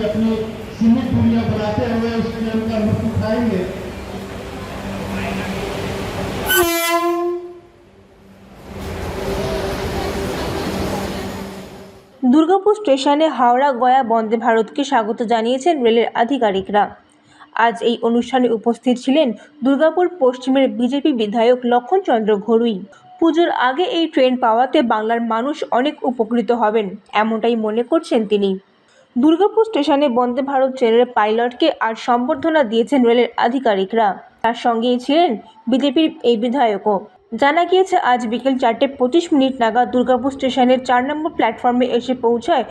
अपनी सीमित दूरियां बनाते हुए इस ट्रेन का लुत्फ उठाएंगे দুর্গাপুর স্টেশনে হাওড়া গয়া বন্দে ভারতকে স্বাগত জানিয়েছেন রেলের আধিকারিকরা আজ এই অনুষ্ঠানে উপস্থিত ছিলেন দুর্গাপুর পশ্চিমের বিজেপি বিধায়ক লক্ষণচন্দ্র ঘড়ুই পুজোর আগে এই ট্রেন পাওয়াতে বাংলার মানুষ অনেক উপকৃত হবেন এমনটাই মনে করছেন তিনি দুর্গাপুর স্টেশনে বন্দে ভারত ট্রেনের পাইলটকে আর সম্বর্ধনা দিয়েছেন রেলের আধিকারিকরা। তার সঙ্গেই ছিলেন বিজেপির এই বিধায়কও। জানা গিয়েছে, আজ বিকেল চারটে পঁচিশ মিনিট নাগাদ দুর্গাপুর স্টেশনের চার নম্বর প্ল্যাটফর্মে এসে পৌঁছায়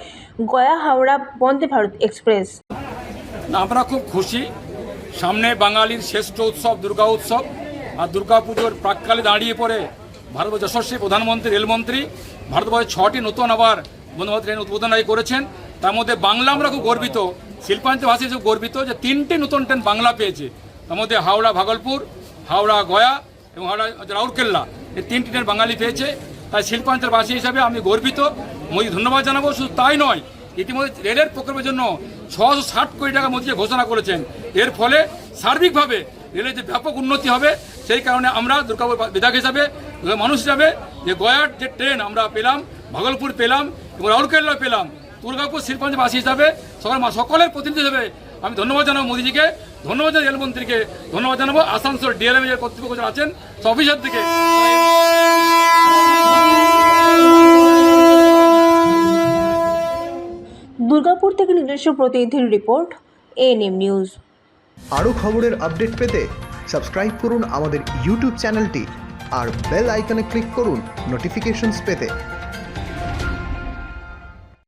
গয়া হাওড়া বন্দে ভারত এক্সপ্রেস। আমরা খুব খুশি। সামনে বাঙালির শ্রেষ্ঠ উৎসব, দুর্গা উৎসব। আর দুর্গা পুজোর প্রাককালে দাঁড়িয়ে পড়ে ভারতবর্ষ যশস্বী প্রধানমন্ত্রী, রেলমন্ত্রী, ভারতবর্ষের ছটি নতুন আবার বন্ধুভারত ট্রেন উদ্বোধন করেছেন। তার মধ্যে বাংলা আমরা খুব গর্বিত, শিল্পাঞ্চল ভাষা হিসেবে গর্বিত যে তিনটি নতুন ট্রেন বাংলা পেয়েছে। তার মধ্যে হাওড়া ভাগলপুর, হাওড়া গয়া এবং হাওড়া রাউরকেল্লা এই তিনটি ট্রেন বাঙালি পেয়েছে। তাই শিল্পাঞ্চলবাসী হিসাবে আমি গর্বিত। মোদী ধন্যবাদ জানাব, শুধু তাই নয়, ইতিমধ্যে রেলের প্রকল্পের জন্য ছশো ষাট কোটি টাকা মোদী ঘোষণা করেছেন। এর ফলে সার্বিকভাবে রেলের যে ব্যাপক উন্নতি হবে, সেই কারণে আমরা দুর্গাপুর বিধায়ক হিসাবে মানুষ হিসাবে যে গয়ার যে ট্রেন আমরা পেলাম, ভাগলপুর পেলাম এবং রাউরকেল্লা পেলাম দুর্গাপুর শিল্পাঞ্চলবাসী হিসাবে সকল সকলের প্রতিনিধি হিসাবে আমি ধন্যবাদ জানাব মোদীজিকে ধন্যবাদ জানাব রেলমন্ত্রীকে ধন্যবাদ জানাব আসানসোল ডিএলএম এর কর্তৃপক্ষ যারা আছেন সব অফিসার থেকে দুর্গাপুর থেকে নিজস্ব প্রতিনিধির রিপোর্ট এএনএম নিউজ। আরও খবরের আপডেট পেতে সাবস্ক্রাইব করুন আমাদের ইউটিউব চ্যানেলটি আর বেল আইকনে ক্লিক করুন নোটিফিকেশনস পেতে।